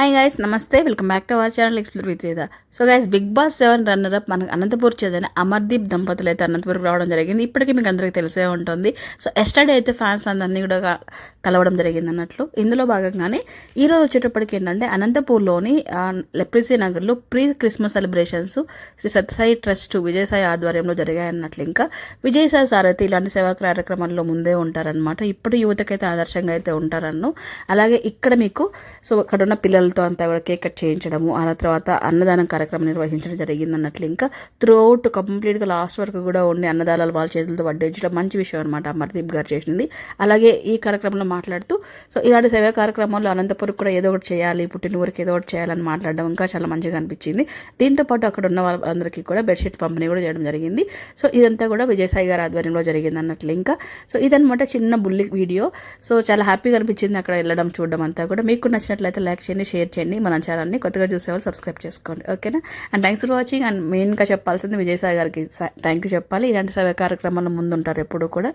Hi guys నమస్తే. Welcome back to our channel explore with Veda so guys Bigg Boss seven runner up మనకు అనంతపూర్ చెందిన అమర్దీప్ దంపతులు అయితే అనంతపురం రావడం జరిగింది. ఇప్పటికీ మీకు అందరికీ తెలిసే ఉంటుంది. సో ఎస్టర్డే అయితే ఫ్యాన్స్ అందరినీ కూడా కలవడం జరిగింది అన్నట్లు. ఇందులో భాగంగానే ఈ రోజు వచ్చేటప్పటికి ఏంటంటే అనంతపూర్లోని లెప్రిసీ నగర్లో pre Christmas celebrations Sri Sathya Sai trust Vijayasai ఆధ్వర్యంలో జరిగాయి అన్నట్లు. ఇంకా విజయసాయి సార్ అయితే ఇలాంటి సేవా కార్యక్రమాల్లో ముందే ఉంటారనమాట ఇప్పుడు యువతకైతే ఆదర్శంగా అయితే ఉంటారన్ను. అలాగే ఇక్కడ మీకు సో అక్కడ ఉన్న పిల్లలతో అంతా కూడా కేక్ కట్ చేయించడము ఆ తర్వాత అన్నదానం కార్యక్రమం నిర్వహించడం జరిగింది అన్నట్లు ఇంకా త్రూ అవుట్ కంప్లీట్గా లాస్ట్ వరకు కూడా ఉండి అన్నదానాలు వాళ్ళ చేతులతో వడ్డించడం మంచి విషయం అనమాట అమర్దీప్ గారు చేసింది. అలాగే ఈ కార్యక్రమంలో మాట్లాడుతూ సో ఇలాంటి సేవా కార్యక్రమాల్లో అనంతపురం కూడా ఏదో ఒకటి చేయాలి పుట్టినూరికి ఏదో ఒకటి చేయాలని మాట్లాడడం ఇంకా చాలా మంచిగా అనిపించింది. దీంతో పాటు అక్కడ ఉన్న వాళ్ళందరికీ కూడా బెడ్షీట్ పంపిణీ కూడా చేయడం జరిగింది. సో ఇదంతా కూడా విజయసాయి గారి ఆధ్వర్యంలో జరిగింది అన్నట్లు ఇంకా సో ఇదనమాట చిన్న బుల్లి వీడియో. సో చాలా హ్యాపీగా అనిపించింది అక్కడ వెళ్ళడం చూడడం అంతా కూడా. మీకు నచ్చినట్లయితే లైక్ చేయండి షేర్ చేయండి. మన ఛానల్ని కొత్తగా చూసేవాళ్ళు సబ్స్క్రైబ్ చేసుకోండి. ఓకేనా? And thanks for watching and మెయిన్గా చెప్పాల్సింది విజయసాయి గారికి. థ్యాంక్ యూ చెప్పాలి. ఇలాంటి సేవా కార్యక్రమాల ముందుంటారు ఎప్పుడు కూడా.